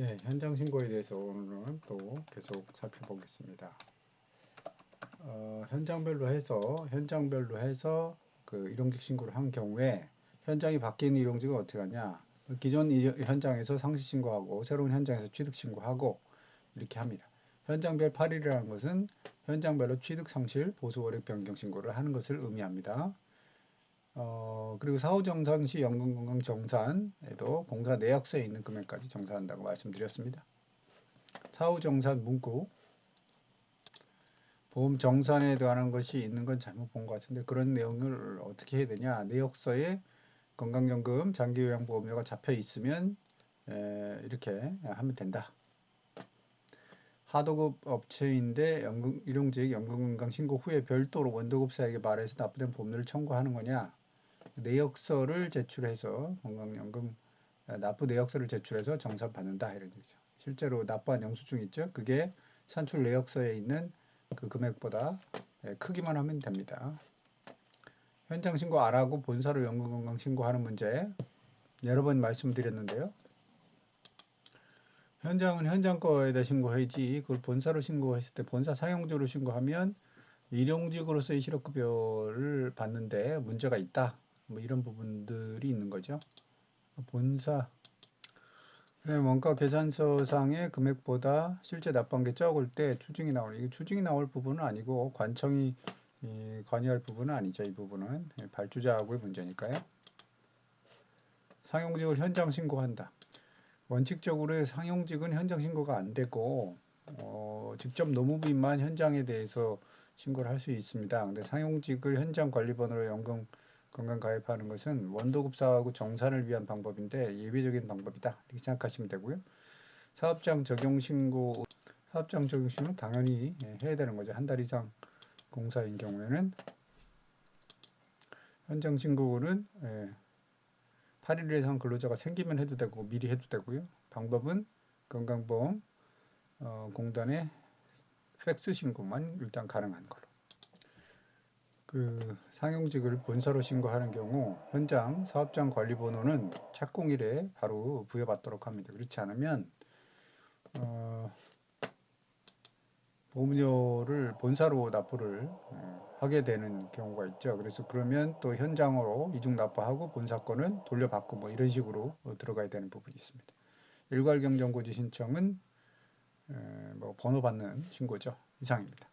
예, 현장 신고에 대해서 오늘은 또 계속 살펴보겠습니다. 어, 현장별로 해서 현장별로 해서 그 일용직 신고를 한 경우에 현장이 바뀐 일용직은 어떻게 하냐? 기존 이- 현장에서 상시 신고하고 새로운 현장에서 취득 신고하고 이렇게 합니다. 현장별 8일이라는 것은 현장별로 취득 상실 보수 월액 변경 신고를 하는 것을 의미합니다. 어, 그리고 사후 정산 시 연금 건강 정산에도 공사 내역서에 있는 금액까지 정산한다고 말씀드렸습니다. 사후 정산 문구 보험 정산에 관한 것이 있는 건 잘못 본 것 같은데 그런 내용을 어떻게 해야 되냐? 내역서에 건강연금 장기요양보험료가 잡혀 있으면 에, 이렇게 하면 된다. 하도급 업체인데 연금, 일용직 연금건강 신고 후에 별도로 원도급사에게 말해서 납부된 보험료를 청구하는 거냐? 내역서를 제출해서 건강연금 아, 납부 내역서를 제출해서 정산 받는다 이런 얘기죠. 실제로 납부한 영수증 있죠? 그게 산출 내역서에 있는 그 금액보다 예, 크기만 하면 됩니다. 현장 신고 안 하고 본사로 연금 건강 신고하는 문제 여러 번 말씀드렸는데요. 현장은 현장 거에다 신고해야지 그걸 본사로 신고했을 때 본사 사용주로 신고하면 일용직으로서의 실업급여를 받는데 문제가 있다. 뭐 이런 부분들이 있는 거죠. 본사 네, 원가 계산서상의 금액보다 실제 납부한 게 적을 때 추징이 나오는 이게 추징이 나올 부분은 아니고 관청이 이, 관여할 부분은 아니죠. 이 부분은 예, 발주자하고의 문제니까요. 상용직을 현장 신고한다. 원칙적으로 상용직은 현장 신고가 안 되고 어, 직접 노무부인만 현장에 대해서 신고를 할 수 있습니다. 근데 상용직을 현장 관리번호로 연금 건강 가입하는 것은 원도급사하고 정산을 위한 방법인데 예외적인 방법이다. 이렇게 생각하시면 되고요. 사업장 적용 신고 사업장 적용 신고는 당연히 예, 해야 되는 거죠. 한 달 이상 공사인 경우에는 현장 신고는 예, 8일 이상 근로자가 생기면 해도 되고 미리 해도 되고요. 방법은 건강보험 어, 공단의 팩스 신고만 일단 가능한 걸로. 그 상용직을 본사로 신고하는 경우 현장 사업장 관리번호는 착공일에 바로 부여받도록 합니다. 그렇지 않으면 어, 보험료를 본사로 납부를 어, 하게 되는 경우가 있죠. 그래서 그러면 또 현장으로 이중 납부하고 본사 거는 돌려받고 뭐 이런 식으로 어, 들어가야 되는 부분이 있습니다. 일괄경정고지 신청은 에, 뭐 번호 받는 신고죠. 이상입니다.